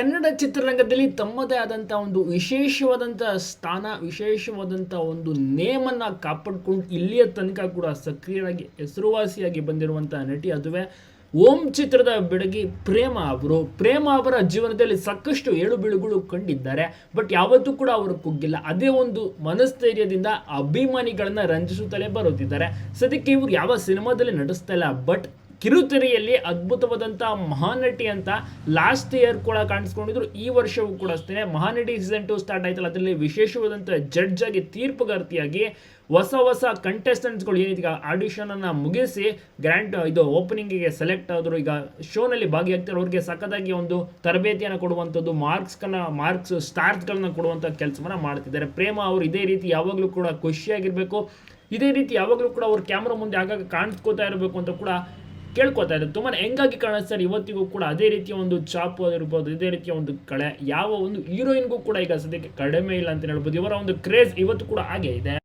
ಕನ್ನಡ ಚಿತ್ರರಂಗದಲ್ಲಿ ತಮ್ಮದೇ ಆದಂಥ ಒಂದು ವಿಶೇಷವಾದಂಥ ಸ್ಥಾನ ವಿಶೇಷವಾದಂಥ ಒಂದು ನೇಮನ್ನು ಕಾಪಾಡಿಕೊಂಡು ಇಲ್ಲಿಯ ತನಕ ಕೂಡ ಸಕ್ರಿಯವಾಗಿ ಹೆಸರುವಾಸಿಯಾಗಿ ಬಂದಿರುವಂಥ ನಟಿ ಅದುವೇ. ಓಂ ಚಿತ್ರದ ಬೆಡಗಿ ಪ್ರೇಮ ಅವರು. ಪ್ರೇಮ ಅವರ ಜೀವನದಲ್ಲಿ ಸಾಕಷ್ಟು ಏಳು ಬೀಳುಗಳು ಕಂಡಿದ್ದಾರೆ. ಬಟ್ ಯಾವತ್ತೂ ಕೂಡ ಅವರು ಕುಗ್ಗಿಲ್ಲ. ಅದೇ ಒಂದು ಮನಸ್ಥೈರ್ಯದಿಂದ ಅಭಿಮಾನಿಗಳನ್ನ ರಂಜಿಸುತ್ತಲೇ ಬರುತ್ತಿದ್ದಾರೆ. ಸದ್ಯಕ್ಕೆ ಇವರು ಯಾವ ಸಿನಿಮಾದಲ್ಲಿ ನಟಿಸ್ತಾ ಇಲ್ಲ. ಬಟ್ ಕಿರುತೆರೆಯಲ್ಲಿ ಅದ್ಭುತವಾದಂಥ ಮಹಾನಟಿ ಅಂತ ಲಾಸ್ಟ್ ಇಯರ್ ಕೂಡ ಕಾಣಿಸ್ಕೊಂಡಿದ್ರು. ಈ ವರ್ಷವೂ ಕೂಡ ಅಷ್ಟೇ ಮಹಾನಟಿ ಸೀಸನ್ ಟು ಸ್ಟಾರ್ಟ್ ಆಯ್ತಲ್ಲ, ಅದರಲ್ಲಿ ವಿಶೇಷವಾದಂಥ ಜಡ್ಜ್ ಆಗಿ ತೀರ್ಪುಗಾರ್ತಿಯಾಗಿ ಹೊಸ ಹೊಸ ಕಂಟೆಸ್ಟೆಂಟ್ಸ್ಗಳು ಏನಿದೀಗ ಆಡಿಷನ್ ಅನ್ನ ಮುಗಿಸಿ ಗ್ರ್ಯಾಂಡ್ ಇದು ಓಪನಿಂಗಿಗೆ ಸೆಲೆಕ್ಟ್ ಆದರು. ಈಗ ಶೋನಲ್ಲಿ ಭಾಗಿಯಾಗ್ತಾರೆ ಅವ್ರಿಗೆ ಸಖತ್ತಾಗಿ ಒಂದು ತರಬೇತಿಯನ್ನು ಕೊಡುವಂಥದ್ದು ಮಾರ್ಕ್ಸ್ಗಳನ್ನ ಮಾರ್ಕ್ಸ್ ಸ್ಟಾರ್ಸ್ಗಳನ್ನ ಕೊಡುವಂಥ ಕೆಲಸವನ್ನ ಮಾಡ್ತಿದ್ದಾರೆ. ಪ್ರೇಮ ಅವರು ಇದೇ ರೀತಿ ಯಾವಾಗಲೂ ಕೂಡ ಖುಷಿಯಾಗಿರಬೇಕು. ಇದೇ ರೀತಿ ಯಾವಾಗಲೂ ಕೂಡ ಅವ್ರ ಕ್ಯಾಮ್ರಾ ಮುಂದೆ ಆಗಾಗ ಕಾಣಿಸ್ಕೋತಾ ಇರಬೇಕು ಅಂತ ಕೂಡ ಕೇಳ್ಕೊತಾ ಇದ್ದಾರೆ. ತುಂಬಾ ಹೆಂಗಾಗಿ ಕಾಣಿಸ್ತಾರೆ ಇವತ್ತಿಗೂ ಕೂಡ ಅದೇ ರೀತಿಯ ಒಂದು ಚಾಪು ಇರ್ಬೋದು, ಇದೇ ರೀತಿಯ ಒಂದು ಕಳೆ, ಯಾವ ಒಂದು ಹೀರೋಯಿನ್ಗೂ ಕೂಡ ಈಗ ಸದ್ಯಕ್ಕೆ ಕಡಿಮೆ ಇಲ್ಲ ಅಂತ ಹೇಳ್ಬೋದು. ಇವರ ಒಂದು ಕ್ರೇಜ್ ಇವತ್ತು ಕೂಡ ಹಾಗೆ ಇದೆ.